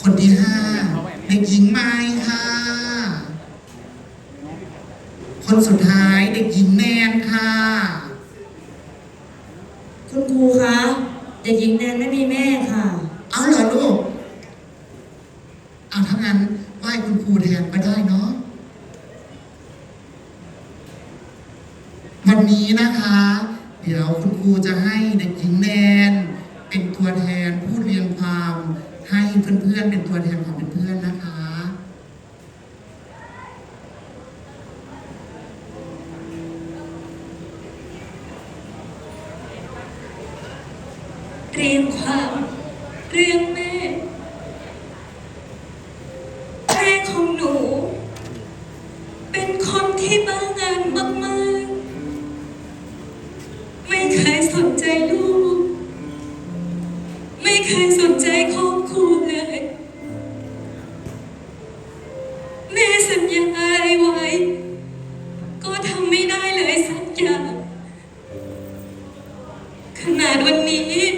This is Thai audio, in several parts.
คนที่ห้าเด็กหญิงไม้ค่ะ คนสุดท้ายเด็กหญิงแนนค่ะ คุณครูคะเด็กหญิงแนนไม่มีแม่ค่ะ เอาเหรอลูก เอาถ้างั้นไหว้คุณครูแทนก็ได้เนาะ วันนี้นะคะ เดี๋ยวคุณครูจะให้เด็กหญิงแนน เป็นตัวแทนพูดเรียงความ ให้เพื่อนๆเป็นตัวแทนของเพื่อนๆนะคะ เรียงความเรียงแม่แม่ของหนู เป็นคนที่บ้างานมากๆ ไม่เคยสนใจลูก ไม่เคยสนใจครอบครัวเลยแม่สัญญาอะไรไว้ ก็ทำไม่ได้เลยสักอย่างขนาดวันนี้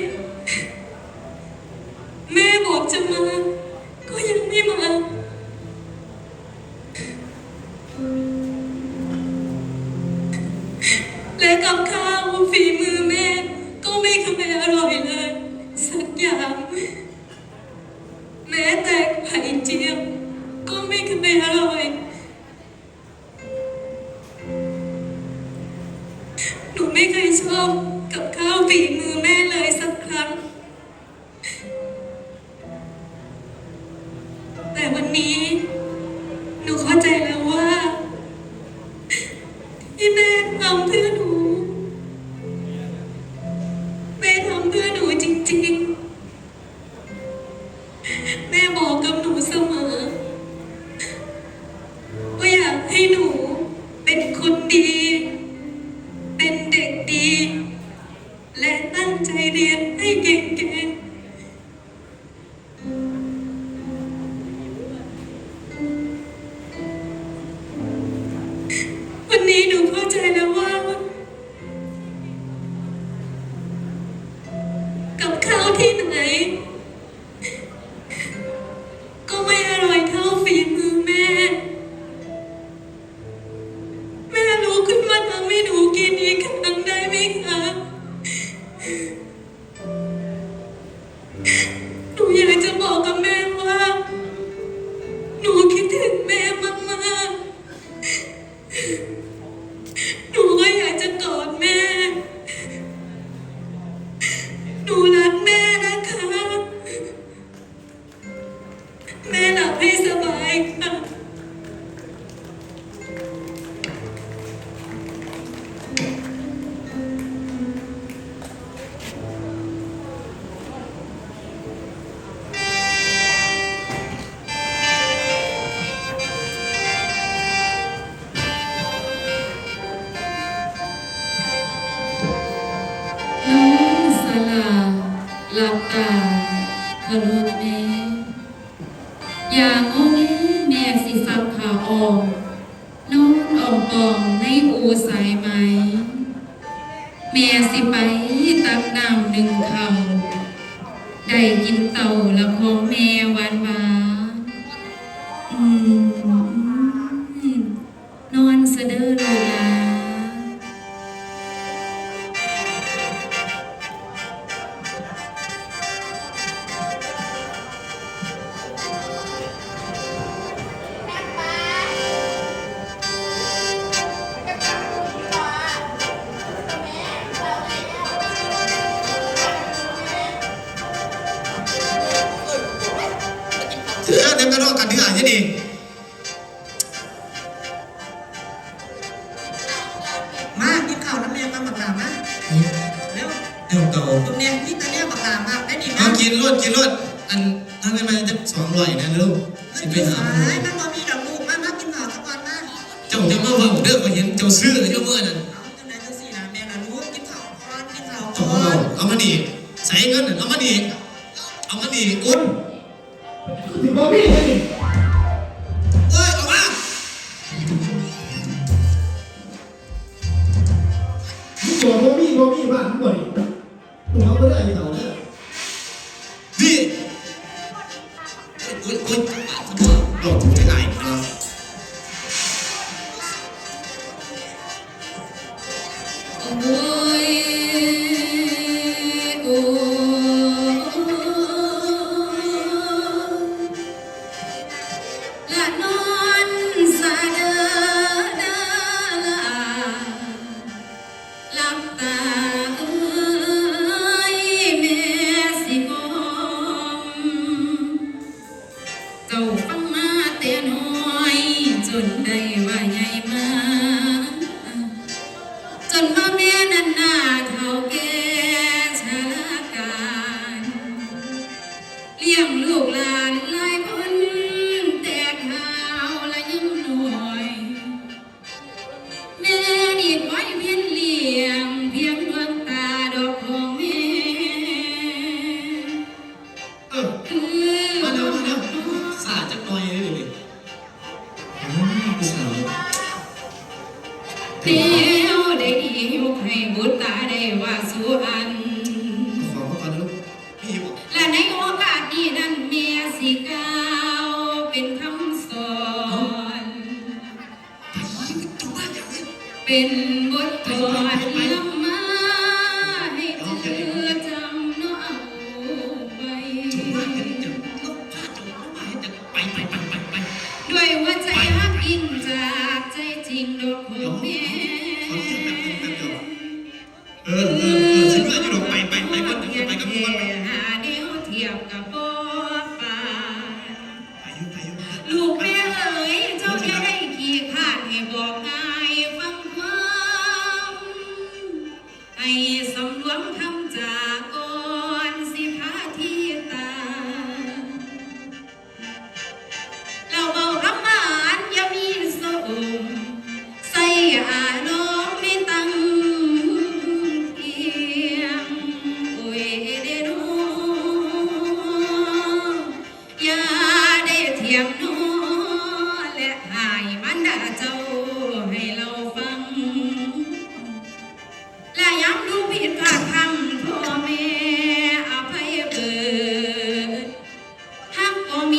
เข้าใจแล้ว หลับตาเคารพแม่อย่างงงแม่สิฟับข่าวออกน้องออกตองในอูสายไหม แม่สิไปตักน้ำหนึ่งเขาได้กินเต่าละของแม่หวานหวาน ดี มากินข้าวน้ำแม่มาบักหลามาเร็วเดี๋ยวเก่าตรงเนี้ยที่ตาเนี่ยบักหลามาได้ดีเอานะกินรวดกินรวดอันทำไมมันจะสองร้อยนะลูกสิไปหาไอ้มันบ่มีดอกลูกมามากินข้าวสักวันมาเจ้าจะมาเว่าเด้อมาเห็นเจ้าซื้อเจ้าเมื่อนั่นเอาจังไหนจังสี่นะแม่ละลูกกินข้าวก่อนกินข้าวเจ้าก่อเอาน เอามาดีใส่เงินน่ะเอามาดีเอามาดีอุ้น เป็นบททวน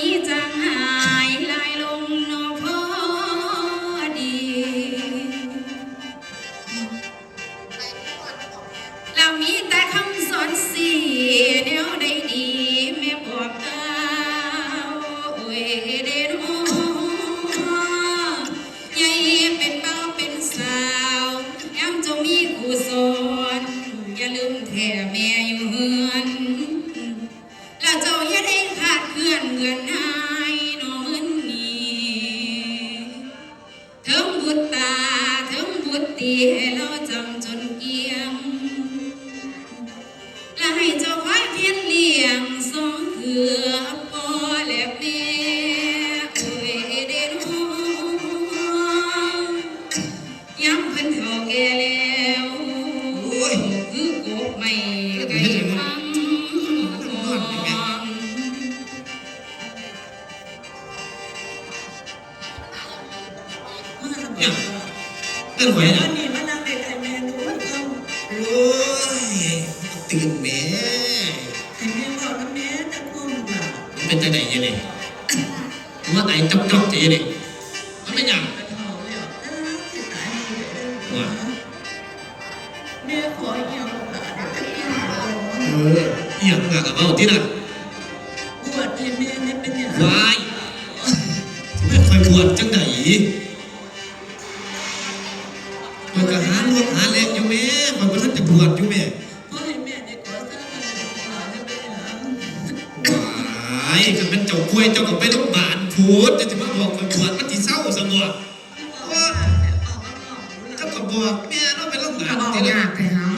一张 บุตตาทั้งบุตรตีให้เราจำจนเกียง ตื่นแม่ให้แม่บอกนะแม่ตะกุ่มนเป็นจังไหนยังนี่ว่าไอ้จ๊อกจ๊อกจะยังนี่ายคันเป็นเจ้าคุยเจ้าก็ไปโรงพยาบาลพูดจะมาบอกคนขวัญมันที่เศร้าสงบเจ้าก็บอกแม่เราไปโรงพยาบาลนอยากแต่เขา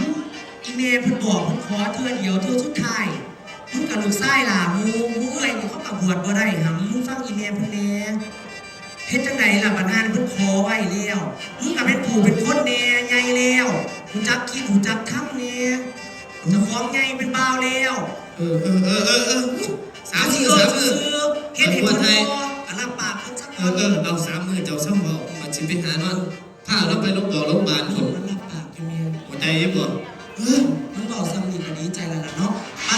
อีเมลพิ่นบอกเพิ่ขอเธอเดียวเธอชุดไทยมึงกับลูกไส้ล่ะมูมูเอ้ยนี่เขากับบวชบ่ได้หำมึงฟังอีเมลพิ่นแน่เพชรจังไหนล่ะบรรดานพิ่นขอไว้แล้วมึงกับเป็นผู้เป็นคนแน่ใหญ่แล้วหูจับคิดหูจักทำแน่จะฟ้องใหญ่เป็นเบ่าวแล้วเออเออเออเออ สามมือสามมือเฮ็ดให้มันไทยอันละปากเพิ่นสักเออเอาสามมือเจ้าซ้ำบ่มาชิมไปหานอนถ้าเราไปลบบ่อลบบานผมมันรับปากจะมีหัวใจเย็บบ่เออมันบอกซ้ำนี่ก็ดีใจแล้วล่ะเนาะไป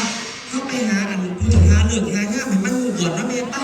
เข้าไปหาอันผู้จัหาเลือกหางานให้มันหัวเนาะเมียปะ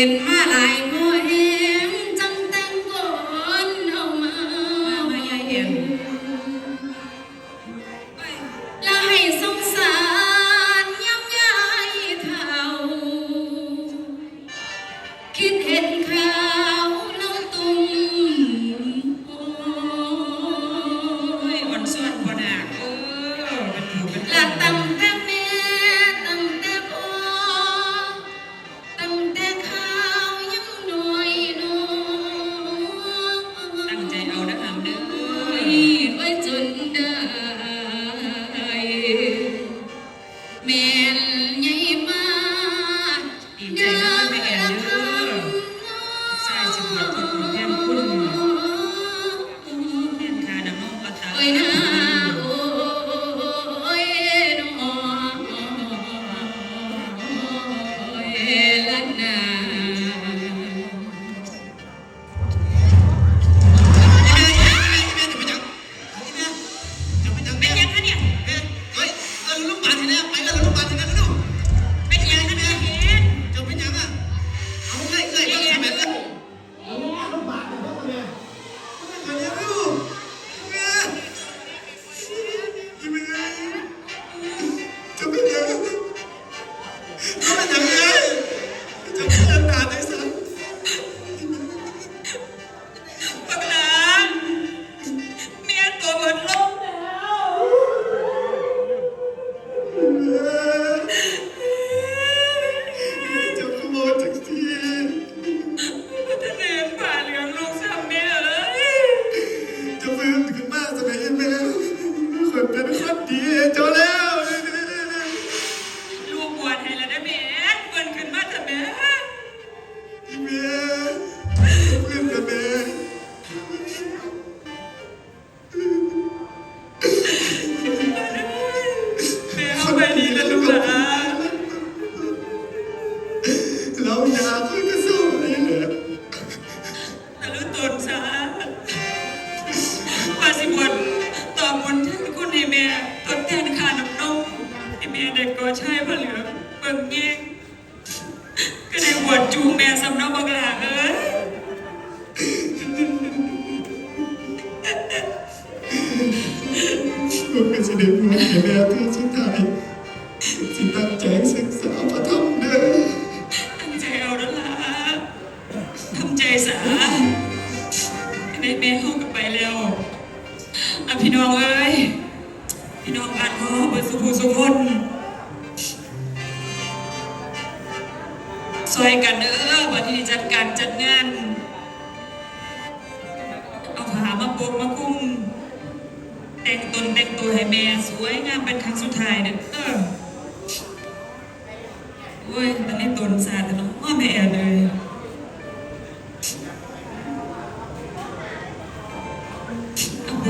นี้เห็นมาหลาย เร ในแม่ห้องกันไปแล้วอะพี่น้องเอ้ยพี่น้องบ้านพ่อเปิดสุภูสุคนซอยกันเด้อวันที่จัดการจัดงาน เอาผ้ามาโปกมาคลุ้มแต่งตนแต่งตัวให้แม่สวยงามเป็นครั้งสุดท้ายเด้อเออโอ้ยตอนนี้ตนสาดแต่นาะว่าแม่เลย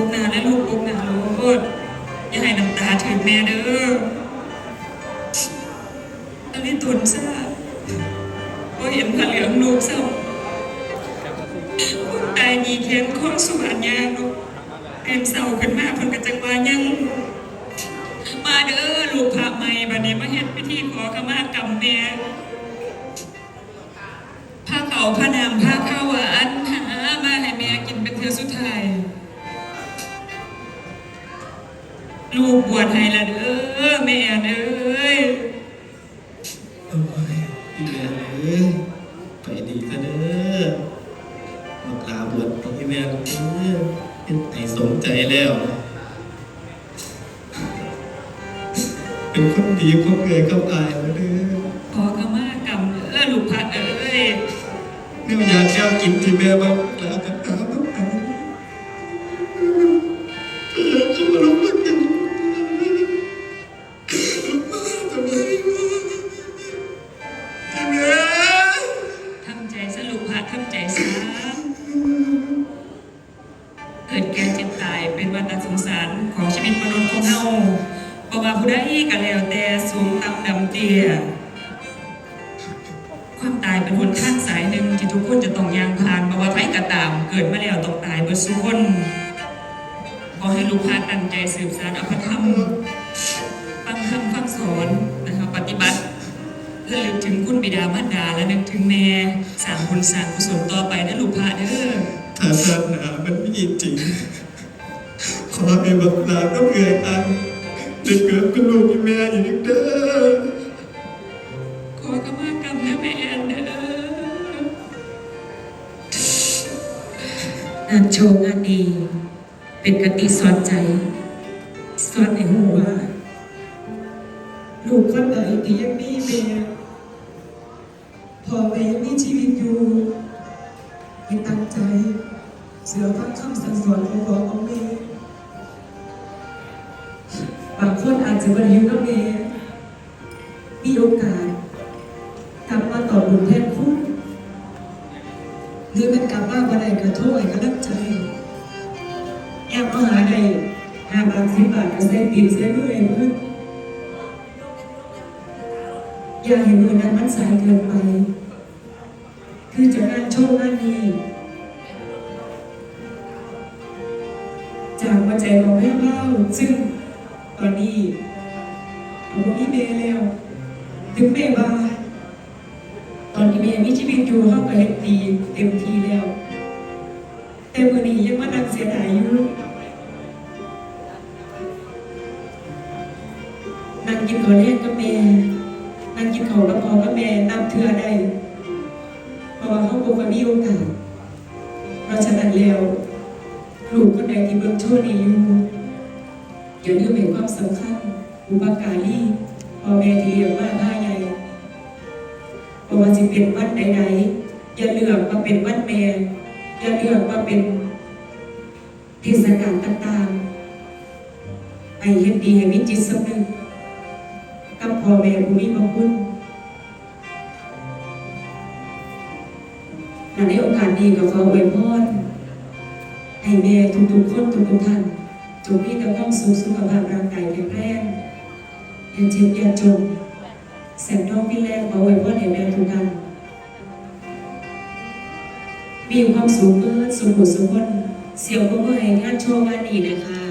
เอาพวกนาและลูกพวกนาลูกอย่าให้น้ำตาถึงแม่เด้อตอนนี้ตุนสาดก็เห็นผ้าเหลืองลูกเศร้าคนตายมีเคียงข้องสุวรรณยาลูกเต็มเศร้าขึ้นมาเพิ่นก็จังว่ายัง มาเด้อลูกพระใหม่บัดนี้มาเฮ็ดพิธีขอขมากรรมแม่ผ้าเขาวผ้านามผ้าข้าวหวานหามาให้แม่กินเป็นเทือสุดท้าย ลูกบวชให้ละเด้อแม่เด้อโอ้ยพี่แม่เอ้ยไปดีซะเด้อมาลาบวชให้แม่เด้อเป็นไห้สมใจแล้ว เป็นคนดีคนเกยกับอายแล้วเด้อขอขมากรรมเด้อลูกพัดเอ้ยแม่อยากแก้วกินที่แม่มาลากัน ว่าน่าสงสารของชีวิตมนุษย์ของเฮาเพราะว่าผู้ใดก็แล้วแต่สูงต่ำดำเตี้ยความตายเป็นหนทางสายหนึ่งที่ทุกคนจะต้องย่างผ่านเพราะว่าไผก็ตามเกิดมาแล้วต้องตายเบิดสุคนขอให้ลูกค้าตั้งใจสืบสานอภิธรรมฟังคำฟังสอนนะคะปฏิบัติระลึกถึงคุณบิดามารดาและนึกถึงแม่สามคนสามกุศลต่อไปนะลูกพระเด้อถ้าศาสนามันไม่จริง อให้บักลาต้องเกิดอันได้เกิดกับลูกกับแม่อีกเด้อขอขมากรรมนะแม่แอนเด้องานโชว์งานดี เป็นกติสอนใจ สอนในหูว่าลูกคนใดที่ยังมีแม่พอแม่ยังมีชีวิตอยู่ให้ตั้งใจ เสือฟังคำสั่งสอนของพ่อ คนอาจจะบริยุกับแม่มีโอกาส กลับมาตอบบุญแทนคุณหรือเป็นกลับบ้านวันใดกระโทษกระลักใจแอบมาหาได้ห้าบาทสิบบาทก็ใส่ติดใส่มือเองเพื่อนอย่าเห็นมือนั้นมันสายเกินไป คือจากงานโชว์งานนี้จากหัวใจของแม่เล่าซึ่งตอนนี้ ผมอีเมลแล้ว ถึงแม่ว่า ตอนนี้แม่มีชีวิตอยู่เขาก็เฮ็ดดีเต็มทีแล้ว แต่มื้อนี้ยังมานั่งเสียดายอยู่นั่งกินข้าวเลี้ยงกับแม่นั่งกินข้าวกับพ่อกับแม่นับเทื่อได้เพราะว่าเขาบ่ค่อยมีโอกาสเพราะฉะนั้นแล้วลูกคนใดที่เบิ่งโชว์นี้อยู่อย่าลืมให้ความสำคัญ อุปการีพ่อแม่ที่เลี้ยงมาพาใหญ่เพราะว่าสิเป็นวันใดๆอย่าเลือกมาเป็นวันแม่อย่าเลือกมาเป็นเทศกาลต่างๆให้เฮ็ดดีให้มีจิตสำนึกกับพ่อแม่ผู้มีพระคุณและในโอกาสนี้ก็ขออวยพรให้แม่ทุกๆคนทุกๆท่านจงมีแต่ความสุขสุขภาพร่างกายแข็งแรง อย่าเจ็บอย่าจนแสงดอกพี่แรกขอไว้พ่อในแม่ทุกท่านมีความสุขเมื่อสมบูรณ์สมบูรณ์เสียวก็เมื่อให้งานโชว์งานนี้นะคะ